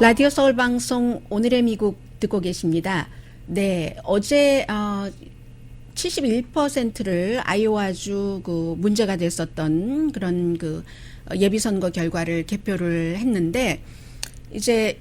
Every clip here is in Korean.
라디오 서울 방송 오늘의 미국 듣고 계십니다. 네, 어제 어 71%를 아이오와주 그 문제가 됐었던 그런 그 예비 선거 결과를 개표를 했는데 이제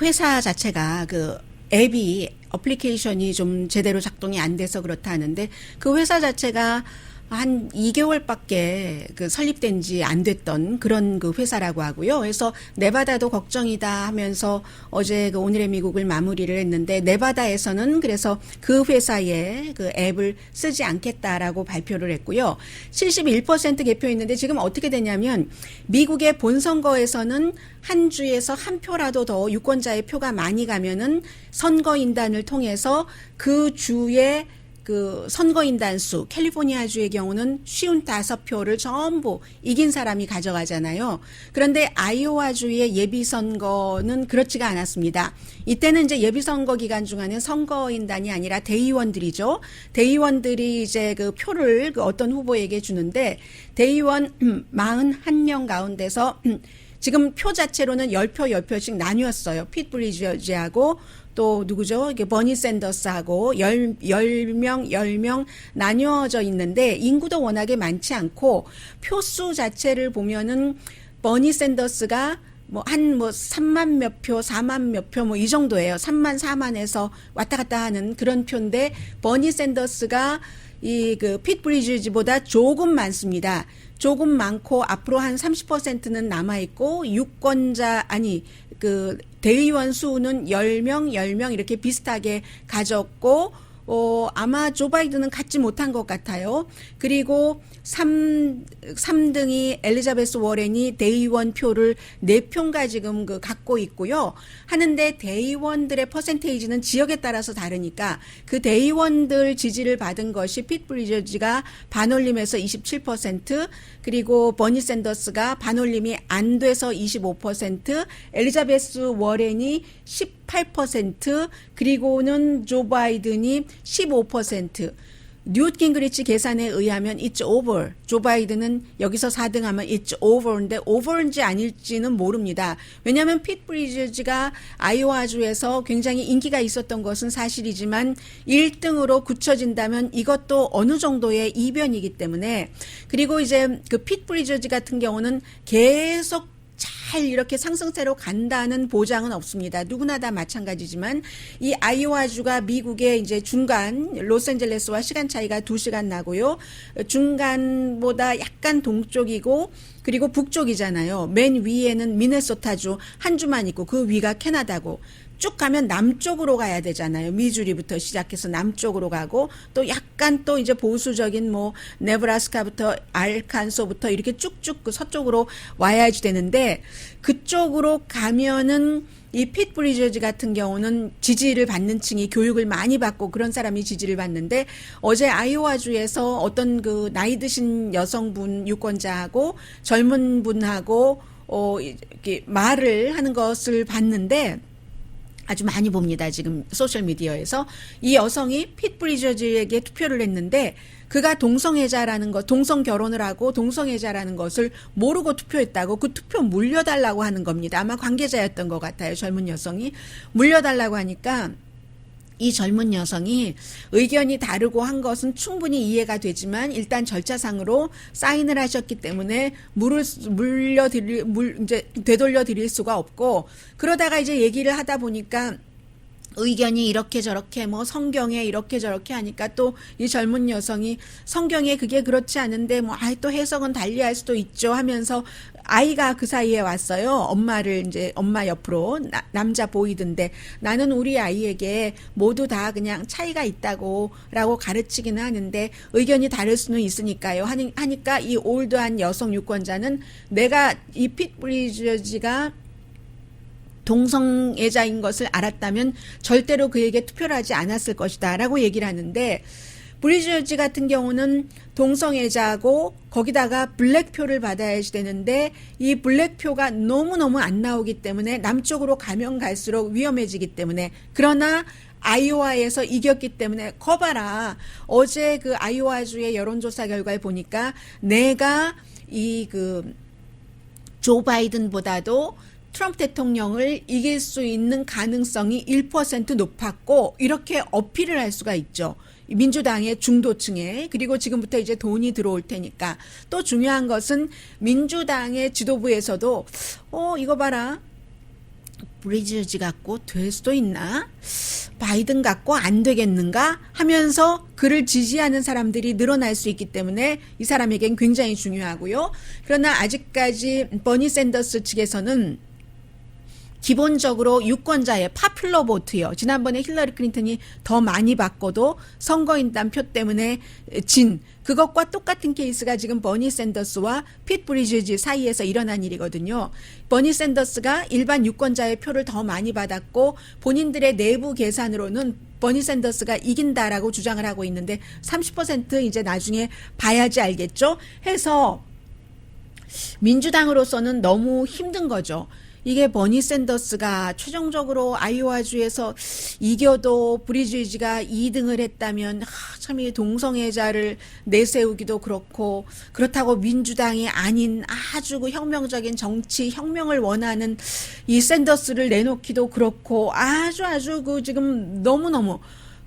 회사 자체가 그 앱이 어플리케이션이 좀 제대로 작동이 안 돼서 그렇다 하는데 그 회사 자체가 한 2개월밖에 그 설립된 지 안 됐던 그런 그 회사라고 하고요. 그래서 네바다도 걱정이다 하면서 어제 그 오늘의 미국을 마무리를 했는데 네바다에서는 그래서 그 회사의 그 앱을 쓰지 않겠다라고 발표를 했고요. 71% 개표했는데 지금 어떻게 되냐면 미국의 본 선거에서는 한 주에서 한 표라도 더 유권자의 표가 많이 가면은 선거인단을 통해서 그 주의 그 선거인단 수, 캘리포니아주의 경우는 쉬운 다섯 표를 전부 이긴 사람이 가져가잖아요. 그런데 아이오와주의 예비선거는 그렇지가 않았습니다. 이때는 이제 예비선거 기간 중에는 선거인단이 아니라 대의원들이죠. 대의원들이 이제 그 표를 그 어떤 후보에게 주는데 대의원 41명 가운데서 지금 표 자체로는 10표, 10표씩 나뉘었어요. 핏 브리지하고 또 누구죠? 이게 버니 샌더스하고 열, 열 명, 열 명 나뉘어져 있는데 인구도 워낙에 많지 않고 표수 자체를 보면은 버니 샌더스가 뭐한뭐 3만 몇 표, 4만 몇 표 뭐 이 정도예요. 3만 4만에서 왔다 갔다 하는 그런 표인데 버니 샌더스가 이 그 핏 브리지보다 조금 많습니다. 조금 많고 앞으로 한 30%는 남아 있고 유권자 아니 그 대의원 수는 10명, 10명 이렇게 비슷하게 가졌고 어, 아마 조 바이든은 갖지 못한 것 같아요. 그리고 3, 3등이 엘리자베스 워렌이 대의원 표를 4표인가 지금 그 갖고 있고요. 하는데 대의원들의 퍼센테이지는 지역에 따라서 다르니까 그 대의원들 지지를 받은 것이 핏 브리저지가 반올림에서 27% 그리고 버니 샌더스가 반올림이 안 돼서 25% 엘리자베스 워렌이 18% 그리고는 조 바이든이 15% 뉴트 깅그리치 계산에 의하면 it's over. 조 바이든은 여기서 4등하면 it's over인데 over인지 아닐지는 모릅니다. 왜냐하면 핏 브리즈가 아이오와주에서 굉장히 인기가 있었던 것은 사실이지만 1등으로 굳혀진다면 이것도 어느 정도의 이변이기 때문에 그리고 이제 그 핏 브리즈 같은 경우는 계속 잘 이렇게 상승세로 간다는 보장은 없습니다. 누구나 다 마찬가지지만 이 아이오와주가 미국의 이제 중간 로스앤젤레스와 시간 차이가 2시간 나고요. 중간보다 약간 동쪽이고 그리고 북쪽이잖아요. 맨 위에는 미네소타주 한 주만 있고 그 위가 캐나다고 쭉 가면 남쪽으로 가야 되잖아요. 미주리부터 시작해서 남쪽으로 가고 또 약간 또 이제 보수적인 뭐 네브라스카부터 알칸소부터 이렇게 쭉쭉 그 서쪽으로 와야지 되는데 그쪽으로 가면은 이 핏 브리저즈 같은 경우는 지지를 받는 층이 교육을 많이 받고 그런 사람이 지지를 받는데 어제 아이오와주에서 어떤 그 나이 드신 여성분 유권자하고 젊은 분하고 어 이렇게 말을 하는 것을 봤는데 아주 많이 봅니다. 지금 소셜 미디어에서 이 여성이 핏 브리저즈에게 투표를 했는데 그가 동성애자라는 것, 동성 결혼을 하고 동성애자라는 것을 모르고 투표했다고 그 투표 물려달라고 하는 겁니다. 아마 관계자였던 것 같아요. 젊은 여성이 물려달라고 하니까 이 젊은 여성이 의견이 다르고 한 것은 충분히 이해가 되지만 일단 절차상으로 사인을 하셨기 때문에 물을 물려 드릴 물 이제 되돌려 드릴 수가 없고 그러다가 이제 얘기를 하다 보니까 의견이 이렇게 저렇게 뭐 성경에 이렇게 저렇게 하니까 또 이 젊은 여성이 성경에 그게 그렇지 않은데 뭐 아이 또 해석은 달리 할 수도 있죠 하면서 아이가 그 사이에 왔어요. 엄마를 이제 엄마 옆으로 나, 남자 보이던데 나는 우리 아이에게 모두 다 그냥 차이가 있다고 라고 가르치기는 하는데 의견이 다를 수는 있으니까요. 하니, 하니까 이 올드한 여성 유권자는 내가 이 핏 브리저지가 동성애자인 것을 알았다면 절대로 그에게 투표를 하지 않았을 것이다 라고 얘기를 하는데 브리저지 같은 경우는 동성애자고 거기다가 블랙표를 받아야지 되는데 이 블랙표가 너무너무 안 나오기 때문에 남쪽으로 가면 갈수록 위험해지기 때문에 그러나 아이오와에서 이겼기 때문에 거봐라. 어제 그 아이오와주의 여론조사 결과에 보니까 내가 이 그 조 바이든보다도 트럼프 대통령을 이길 수 있는 가능성이 1% 높았고 이렇게 어필을 할 수가 있죠. 민주당의 중도층에 그리고 지금부터 이제 돈이 들어올 테니까 또 중요한 것은 민주당의 지도부에서도 어 이거 봐라 브리지지 갖고 될 수도 있나? 바이든 갖고 안 되겠는가? 하면서 그를 지지하는 사람들이 늘어날 수 있기 때문에 이 사람에겐 굉장히 중요하고요. 그러나 아직까지 버니 샌더스 측에서는 기본적으로 유권자의 파퓰러 보트요. 지난번에 힐러리 클린턴이 더 많이 받고도 선거인단 표 때문에 진 그것과 똑같은 케이스가 지금 버니 샌더스와 핏 브리지지 사이에서 일어난 일이거든요. 버니 샌더스가 일반 유권자의 표를 더 많이 받았고 본인들의 내부 계산으로는 버니 샌더스가 이긴다라고 주장을 하고 있는데 30% 이제 나중에 봐야지 알겠죠? 해서 민주당으로서는 너무 힘든 거죠. 이게 버니 샌더스가 최종적으로 아이오와주에서 이겨도 브리지지가 2등을 했다면 참 이 동성애자를 내세우기도 그렇고 그렇다고 민주당이 아닌 아주 그 혁명적인 정치 혁명을 원하는 이 샌더스를 내놓기도 그렇고 아주 아주 그 지금 너무너무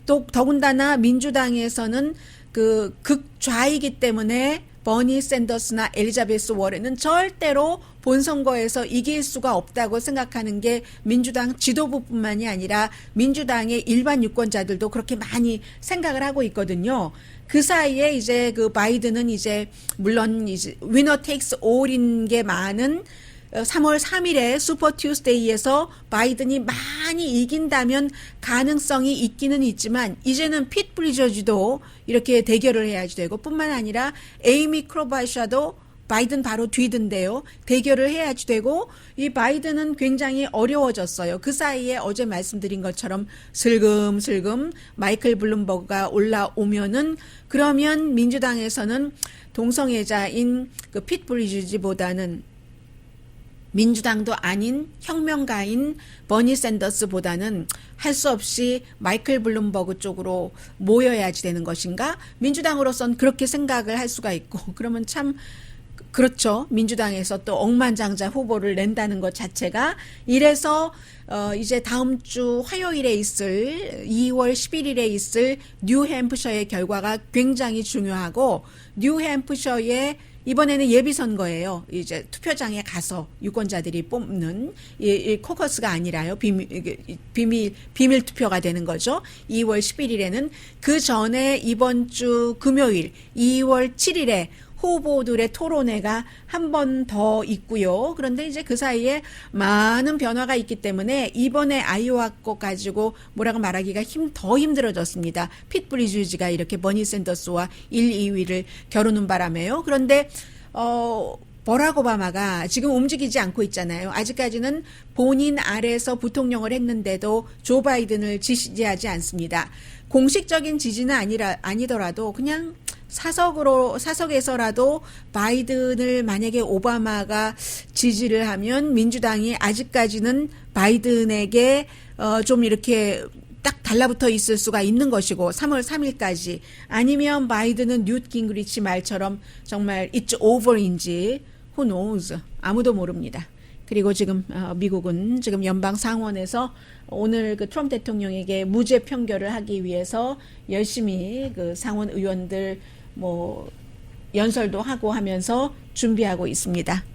또 더군다나 민주당에서는 그 극좌이기 때문에 버니 샌더스나 엘리자베스 워렌은 절대로 본선거에서 이길 수가 없다고 생각하는 게 민주당 지도부뿐만이 아니라 민주당의 일반 유권자들도 그렇게 많이 생각을 하고 있거든요. 그 사이에 이제 그 바이든은 이제 물론 이제 위너 테이크스 올인 게 많은 3월 3일에 슈퍼 튜스데이에서 바이든이 많이 이긴다면 가능성이 있기는 있지만 이제는 핏 브리저지도 이렇게 대결을 해야지 되고 뿐만 아니라 에이미 크로바샤도 바이든 바로 뒤든데요. 대결을 해야지 되고 이 바이든은 굉장히 어려워졌어요. 그 사이에 어제 말씀드린 것처럼 슬금슬금 마이클 블룸버그가 올라오면은 그러면 민주당에서는 동성애자인 그 핏 브리지보다는 민주당도 아닌 혁명가인 버니 샌더스보다는 할 수 없이 마이클 블룸버그 쪽으로 모여야지 되는 것인가? 민주당으로선 그렇게 생각을 할 수가 있고 그러면 참 그렇죠. 민주당에서 또 억만장자 후보를 낸다는 것 자체가 이래서 어 이제 다음 주 화요일에 있을 2월 11일에 있을 뉴햄프셔의 결과가 굉장히 중요하고 뉴햄프셔의 이번에는 예비 선거예요. 이제 투표장에 가서 유권자들이 뽑는 이, 이 코커스가 아니라요. 비밀 비밀 비밀 투표가 되는 거죠. 2월 11일에는 그 전에 이번 주 금요일 2월 7일에 후보들의 토론회가 한 번 더 있고요. 그런데 이제 그 사이에 많은 변화가 있기 때문에 이번에 아이오와 것 가지고 뭐라고 말하기가 힘, 더 힘들어졌습니다. 핏 브리주지가 이렇게 버니 샌더스와 1, 2위를 겨루는 바람에요. 그런데 어 버락 오바마가 지금 움직이지 않고 있잖아요. 아직까지는 본인 아래에서 부통령을 했는데도 조 바이든을 지지하지 않습니다. 공식적인 지지는 아니라 아니더라도 그냥 사석으로 사석에서라도 바이든을 만약에 오바마가 지지를 하면 민주당이 아직까지는 바이든에게 어 좀 이렇게 딱 달라붙어 있을 수가 있는 것이고 3월 3일까지 아니면 바이든은 뉴트 깅그리치 말처럼 정말 it's over인지 who knows 아무도 모릅니다. 그리고 지금 어, 미국은 지금 연방 상원에서 오늘 그 트럼프 대통령에게 무죄 판결을 하기 위해서 열심히 그 상원 의원들 뭐 연설도 하고 하면서 준비하고 있습니다.